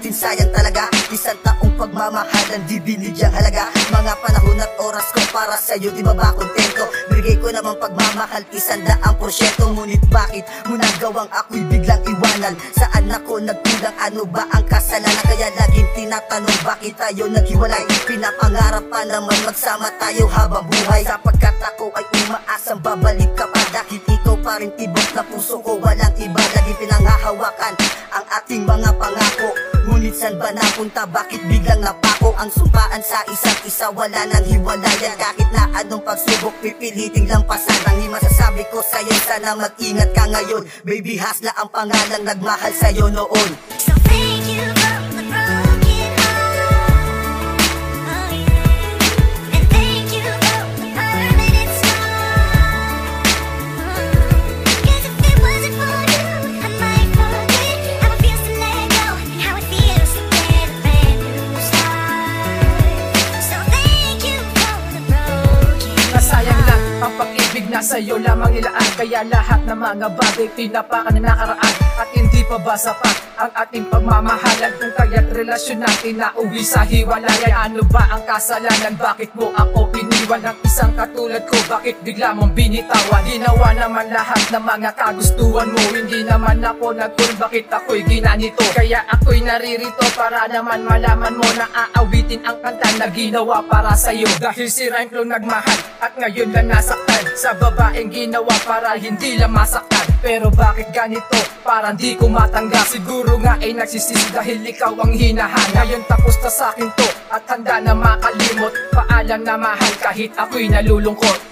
natin sayang talaga. Isang taong pagmamahalan, di binigyang halaga. Mga panahon at oras ko para sa'yo, di ba ba kontento? Bigay ko naman pagmamahal, isang daang porsyento. Ngunit bakit mo nagawang ako'y biglang iwanan? Saan ako nagkulang, ano ba ang kasalanan? Kaya laging tinatanong bakit tayo naghiwalay? Pinapangarap pa naman magsama tayo habang buhay. Sapagkat ako ay umaasang babalik ka pa. Dahil ikaw pa rin tibok na puso ko Walang iba, lagi pinanghahawakan ang ating mga pangako Saan ba napunta? Bakit biglang napako? Ang sumpaan sa isa't isa Wala nang hiwalayan Kahit na anong pagsubok Pipiliting lampasan Ang masasabi ko sa'yo Sana mag-ingat ka ngayon Baby Hasla ang pangalang nagmahal sa'yo noon So thank you pag-ibig na sa'yo lamang nilaan Kaya lahat ng mga bagay tinapakan na nakaraan At hindi pa ba sapat ang ating pagmamahalan Kung kaya't relasyon natin na uwi sa hiwalayan Ano ba ang kasalanan? Bakit mo ako iniwan ng isang katulad ko? Bakit bigla mong binitawan? Ginawa naman lahat ng mga kagustuhan mo Hindi naman ako nagtun bakit ako'y ginanito Kaya ako'y naririto para naman malaman mo Na aawitin ang kanta na ginawa para sa'yo Dahil si Rhyme nagmahal at ngayon lang nasaktan Sa babaeng ginawa para hindi lang masaktan Pero bakit ganito? Parang di ko matanggap Siguro nga ay nagsisisi dahil ikaw ang hinahanap Ngayon tapos na sa'kin to at handa na makalimot Paalam na mahal kahit ako'y nalulungkot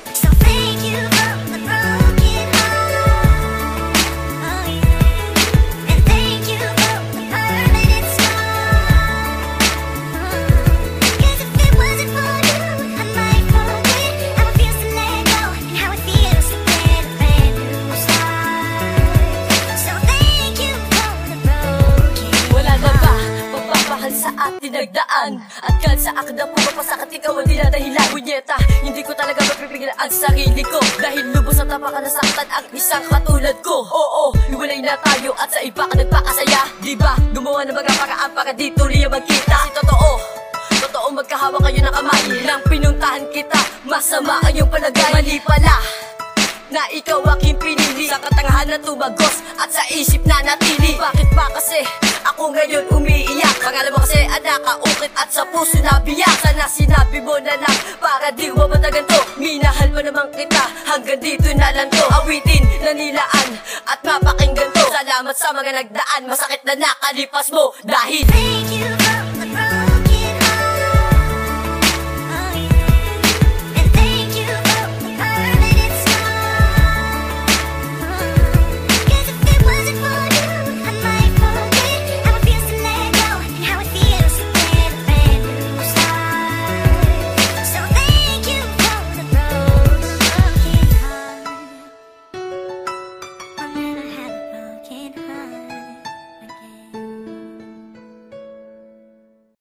sa atin nagdaan. At kahit sa akda pumapasakit ikaw ang dinadahilan. Bunyeta, hindi ko talaga mapipigilan ang sarili ko. Dahil lubos at tapakan nasaktan ang isang katulad ko. Oo, iwalay na tayo at sa iba ka nagpakasaya. Di ba, gumawa ng mga paraan para di tuloy ang magkita. Kasi totoo, totoo magkahawak kayo ng kamay. Nang pinuntahan kita, masama ang iyong palagay. Mali pala na ikaw aking pinili. Sa katangahan na tumagos at sa isip na natili. Bakit ba kasi ako ngayon umiiyak Ang nakaukit at sa puso nabiyak Sana sinabi mo na lang para di mo mataganto Minahal mo naman kita hanggang dito na lang to Awitin na nilaan at mapakinggan to. Salamat sa mga nagdaan Masakit na nakalipas mo dahil Thank you